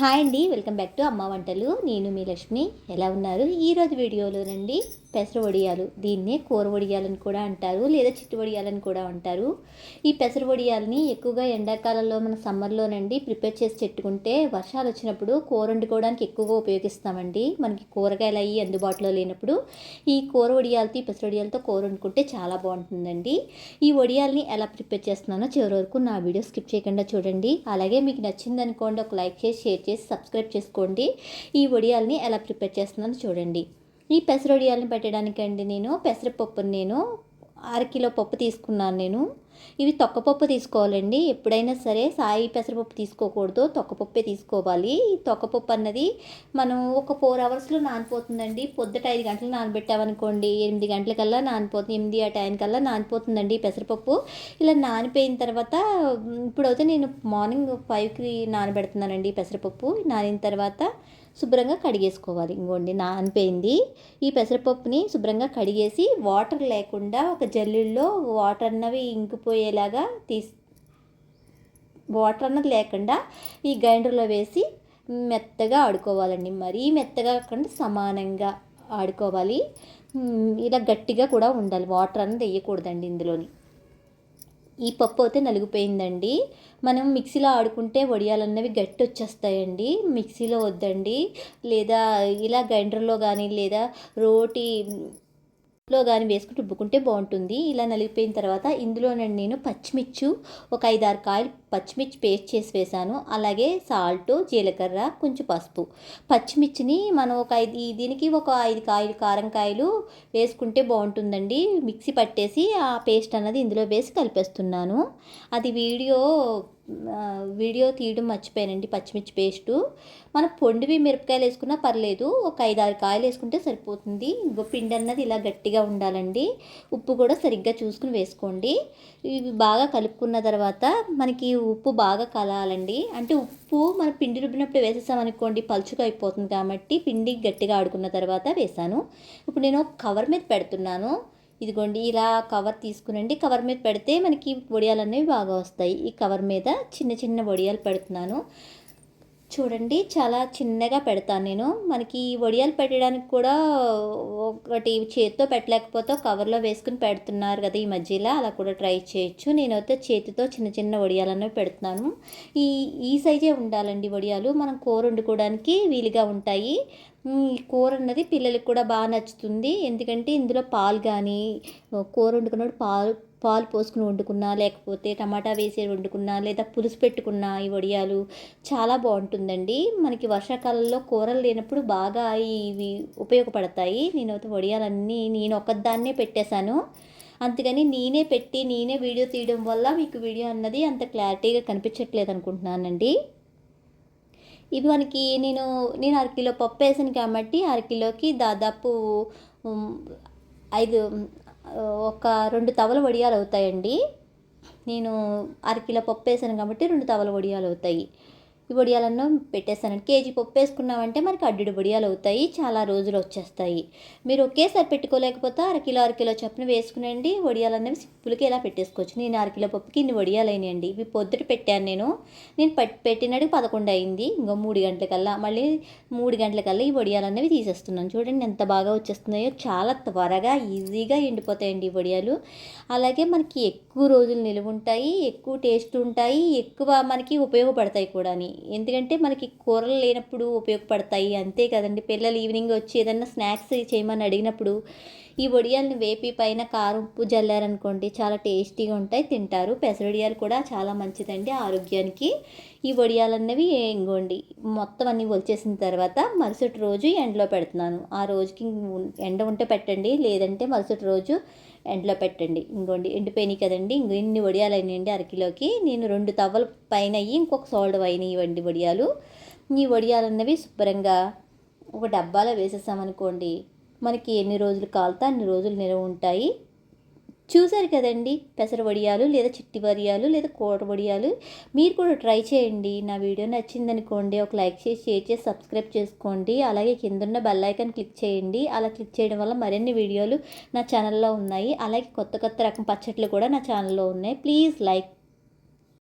Hi అండి welcome back to అమ్మ వంటలు. నేను మీ లక్ష్మి. ఎలా ఉన్నారు? ఈరోజు వీడియోలో రండి పెసర వడియాలు దీన్నే కూర వడియాలని కూడా అంటారు లేదా చిట్టు వడియాలని కూడా అంటారు. ఈ పెసర వడియాలని ఎక్కువగా ఎండాకాలంలో మన సమ్మర్లోనండి ప్రిపేర్ చేసి పెట్టుకుంటే వర్షాలు వచ్చినప్పుడు కూర వండుకోవడానికి ఎక్కువగా ఉపయోగిస్తామండి. మనకి కూరగాయలు అయ్యి అందుబాటులో లేనప్పుడు ఈ కూర వడియాలతో ఈ పెసర వడియాలతో కూర వండుకుంటే చాలా బాగుంటుందండి. ఈ వడియాలని ఎలా ప్రిపేర్ చేస్తున్నానో చివరి వరకు నా వీడియో స్కిప్ చేయకుండా చూడండి. అలాగే మీకు నచ్చింది అనుకోండి ఒక లైక్ చేసి షేర్ చేసి సబ్స్క్రైబ్ చేసుకోండి. ఈ వడియాల్ని ఎలా ప్రిపేర్ చేస్తున్నానో చూడండి. ఈ పెసర వడియాలని పెట్టడానికండి నేను. పెసరపప్పుని నేను అరకిలో పప్పు తీసుకున్నాను నేను. ఇవి తొక్కపప్పు తీసుకోవాలండి. ఎప్పుడైనా సరే సాయి పెసరపప్పు తీసుకోకూడదు. తొక్కపప్పే తీసుకోవాలి. ఈ తొక్కపప్పు అన్నది మనం ఒక ఫోర్ అవర్స్లో నానిపోతుందండి. పొద్దుట ఐదు గంటలు నానబెట్టామనుకోండి ఎనిమిది గంటలకల్లా నానిపోతుంది ఎనిమిది ఆ టైంకల్లా నానిపోతుందండి ఈ పెసరపప్పు. ఇలా నానిపోయిన తర్వాత ఇప్పుడైతే నేను మార్నింగ్ ఫైవ్కి నానబెడుతున్నానండి ఈ పెసరపప్పు. నానిన తర్వాత శుభ్రంగా కడిగేసుకోవాలి. ఇంకోండి నానిపోయింది. ఈ పెసరపప్పుని శుభ్రంగా కడిగేసి వాటర్ లేకుండా ఒక జల్లుల్లో వాటర్ అన్నవి ఇంకిపోయేలాగా తీసి వాటర్ అన్నది లేకుండా ఈ గ్రైండర్లో వేసి మెత్తగా ఆడుకోవాలండి. మరీ మెత్తగా కాకుండా సమానంగా ఆడుకోవాలి. ఇలా గట్టిగా కూడా ఉండాలి. వాటర్ అన్నది వేయకూడదండి ఇందులోని. ఈ పప్పు అయితే నలిగిపోయిందండి. మనం మిక్సీలో ఆడుకుంటే వడియాలన్నవి గట్టి వచ్చేస్తాయండి మిక్సీలో వద్దండి. లేదా ఇలా గ్రైండర్లో కానీ లేదా రోటి లో కానీ వేసుకుని రుబ్బుకుంటే బాగుంటుంది. ఇలా నలిగిపోయిన తర్వాత ఇందులోనండి నేను పచ్చిమిర్చి ఒక ఐదారు కాయలు పచ్చిమిర్చి పేస్ట్ చేసి వేసాను. అలాగే సాల్ట్ జీలకర్ర కొంచెం పసుపు. పచ్చిమిర్చిని మనం ఒక ఐదు దీనికి ఒక ఐదు కాయలు కారం కాయలు వేసుకుంటే బాగుంటుందండి. మిక్సీ పట్టేసి ఆ పేస్ట్ అన్నది ఇందులో వేసి కలిపేస్తున్నాను. అది వీడియో వీడియో తీయడం మర్చిపోయానండి పచ్చిమిర్చి పేస్టు. మనం పొండివి మిరపకాయలు వేసుకున్నా పర్లేదు ఒక ఐదు ఆరు కాయలు వేసుకుంటే సరిపోతుంది. ఇంకో పిండి అన్నది ఇలా గట్టిగా ఉండాలండి. ఉప్పు కూడా సరిగ్గా చూసుకుని వేసుకోండి. ఇవి బాగా కలుపుకున్న తర్వాత మనకి ఉప్పు బాగా కలాలండి. అంటే ఉప్పు మనం పిండి రుబ్బినప్పుడు వేసేసామనుకోండి పలుచుగా అయిపోతుంది కాబట్టి పిండి గట్టిగా ఆడుకున్న తర్వాత వేసాను. ఇప్పుడు నేను కవర్ మీద పెడుతున్నాను. ఇదిగోండి ఇలా కవర్ తీసుకునండి. కవర్ మీద పెడితే మనకి వడియాలు అనేవి బాగా వస్తాయి. ఈ కవర్ మీద చిన్న చిన్న వడియాలు పెడుతున్నాను. చూడండి చాలా చిన్నగా పెడతాను నేను. మనకి వడియాలు పెట్టడానికి కూడా ఒకటి చేతితో పెట్టలేకపోతే కవర్లో వేసుకుని పెడుతున్నారు కదా ఈ మధ్యలో. అలా కూడా ట్రై చేయొచ్చు. నేనైతే చేతితో చిన్న చిన్న వడియాలనే పెడుతున్నాను. ఈ ఈ సైజే ఉండాలండి వడియాలు. మనం కూర వండుకోవడానికి వీలుగా ఉంటాయి. ఈ కూర అన్నది పిల్లలకు కూడా బాగా నచ్చుతుంది. ఎందుకంటే ఇందులో పాలు కానీ కూర వండుకున్నప్పుడు పాలు పాలు పోసుకుని వండుకున్నా లేకపోతే టమాటా వేసి వండుకున్నా లేదా పులుసు పెట్టుకున్నా ఈ వడియాలు చాలా బాగుంటుందండి. మనకి వర్షాకాలంలో కూరలు లేనప్పుడు బాగా ఇవి ఉపయోగపడతాయి. నేనైతే వడియాలన్నీ నేను ఒక్కదాన్నే పెట్టేశాను. అందుకని నేనే పెట్టి నేనే వీడియో తీయడం వల్ల మీకు వీడియో అన్నది అంత క్లారిటీగా కనిపించట్లేదు అనుకుంటున్నానండి. ఇవి మనకి నేను నేను అరకిలో పప్పు వేసాను కాబట్టి అరకిలోకి దాదాపు ఐదు ఒక రెండు తవల వడియాలు అవుతాయండి. నేను అరకిలో పప్పు వేసాను కాబట్టి రెండు తవల వడియాలు అవుతాయి. ఈ వడియాలನ್ನು పెట్టేస్తానండి కేజీ పప్పు వేసుకున్నామంటే మనకి అడ్డు వడియాలు అవుతాయి చాలా రోజులు వచ్చేస్తాయి. మీరు ఒకేసారి పెట్టుకోలేకపోతే అరకిలో అరకిలో చప్పున వేసుకునండి. వడియాలు అనేవి సింపుల్గా ఇలా పెట్టేసుకోవచ్చు. నేను అరకిలో పప్పుకి ఇన్ని వడియాలు అయినాయండి ఇవి పొద్దుట పెట్టాను నేను. నేను పెట్టినట్టు పదకొండు అయింది. ఇంకో మూడు గంటలకల్లా మళ్ళీ మూడు గంటలకల్లా ఈ వడియాలు అనేవి తీసేస్తున్నాను. చూడండి ఎంత బాగా వచ్చేస్తున్నాయో. చాలా త్వరగా ఈజీగా ఎండిపోతాయండి ఈ వడియాలు. అలాగే మనకి ఎక్కువ రోజులు నిలువ ఉంటాయి ఎక్కువ టేస్ట్ ఉంటాయి ఎక్కువ మనకి ఉపయోగపడతాయి కూడా ఎందుకంటే మనకి కూరలు లేనప్పుడు ఉపయోగపడతాయి. అంతే కదండి. పిల్లలు ఈవినింగ్ వచ్చి ఏదన్నా స్నాక్స్ చేయమని అడిగినప్పుడు ఈ వడియాలను వేపి పైన కారం ఉప్పు జల్లారనుకోండి చాలా టేస్టీగా ఉంటాయి తింటారు. పెసరడియాలు కూడా చాలా మంచిదండి ఆరోగ్యానికి. ఈ వడియాలు అన్నవి ఇంకోండి మొత్తం అన్నీ ఒలిచేసిన తర్వాత మరుసటి రోజు ఎండలో పెడుతున్నాను. ఆ రోజుకి ఎండ ఉంటే పెట్టండి లేదంటే మరుసటి రోజు ఎండలో పెట్టండి. ఇంకోండి ఎండిపోయినాయి కదండి. ఇంక ఇన్ని వడియాలు అయినాయండి అరకిలోకి. నేను రెండు తవ్వల పైన అయ్యి ఇంకొక సోల్డ్ అయినాయి ఇవ్వండి వడియాలు. ఈ వడియాలు అన్నవి శుభ్రంగా ఒక డబ్బాలో వేసేసామనుకోండి మనకి ఎన్ని రోజులు కాలుతా అన్ని రోజులు నిలవ ఉంటాయి. చూశారు కదండి పెసర వడియాలు లేదా చిట్టి వడియాలు లేదా కోట వడియాలు? మీరు కూడా ట్రై చేయండి. నా వీడియో నచ్చిందనుకోండి ఒక లైక్ చేసి షేర్ చేసి సబ్స్క్రైబ్ చేసుకోండి. అలాగే కిందున్న బెల్ ఐకాన్ క్లిక్ చేయండి. అలా క్లిక్ చేయడం వల్ల మరిన్ని వీడియోలు నా ఛానల్లో ఉన్నాయి. అలాగే కొత్త కొత్త రకం పచ్చట్లు కూడా నా ఛానల్లో ఉన్నాయి. Please like